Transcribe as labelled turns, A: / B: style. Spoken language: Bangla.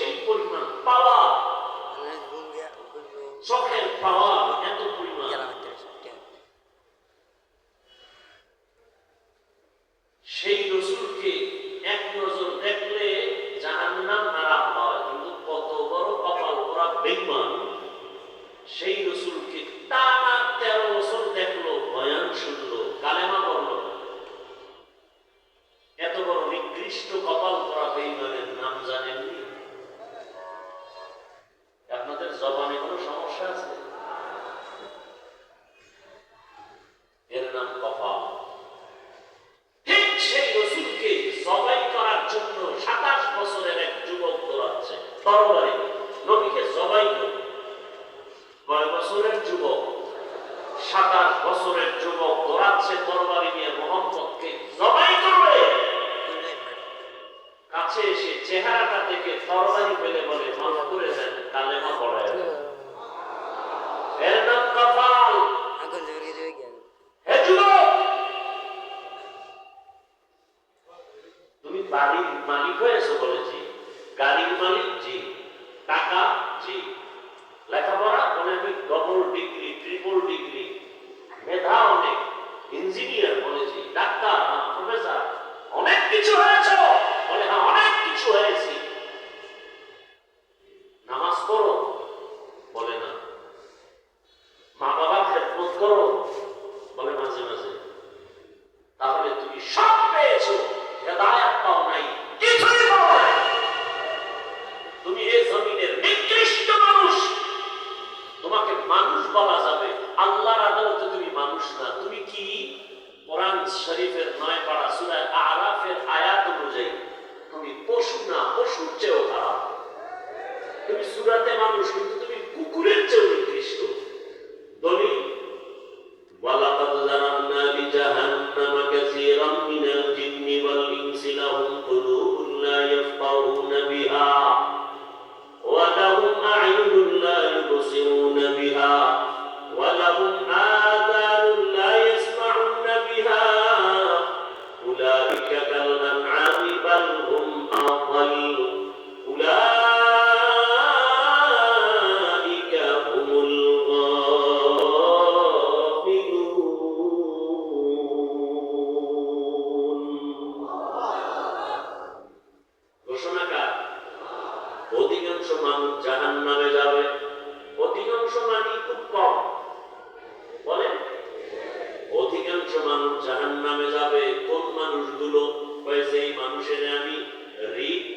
A: সেই পরিমাণ পাওয়া। চোখের পাওয়া এত পরিমাণ। সেই রসুলকে এক নজর দেখলে জাহান্নাম আরাম হয় কিন্তু কত বড় কপাল ওরা বেইমান সেই রসুলকে টানা তেরো বছর দেখল বয়ান শুনলো কালেমা বলল এত বড় নিকৃষ্ট কপাল করা বেইমানের নাম জানেননি আপনাদের জবানে কোনো সমস্যা আছে এর নাম কপাল ঠিক সেই রসুলকে জবাই করার জন্য সাতাশ বছরের এক যুবক দৌড়াচ্ছে তরবারি নবীকে জবাই করে। কয় বছরের যুবক সাতাশ বছরের যুবক দৌড়াচ্ছে তরবারি নিয়ে মোহাম্মদকে জবাই করবে। কাছে এসে চেহারাটা দেখে তরবারি ফেলে বলে মাফ করে দেন কালেমা পড়ায় এর নাম কপাল হে যুবক! তুমি বাড়ির মালিক হয়েছো বলেছি। গাড়ির মালিক জি, টাকা জি। লেখাপড়া আমি ডবল ডিগ্রি ট্রিপল ডিগ্রি মেধা অনেক ইঞ্জিনিয়ার বলেছি ডাক্তার প্রফেসর অনেক কিছু হয়েছ বলে হ্যাঁ অনেক কিছু হয়েছি। নামাজ পড়ো, বলে না। মা বাবার খেদমত করো, বলে মাঝে মাঝে। তাহলে তুমি সব পেয়েছ, হেদায়াত পাও নাই, কিছুই পাও নাই। বলা যাবে, আল্লাহর আদালতে তুমি মানুষ না। তুমি কি? কোরআন শরীফের নয় পাড়া সুরায় আরাফের মানুষ নামে যাবে। অধিকাংশ মানুষ খুব কম। বলে অধিকাংশ মানুষ জাহান নামে যাবে। কোন মানুষগুলো? যেই মানুষের আমি ঋণ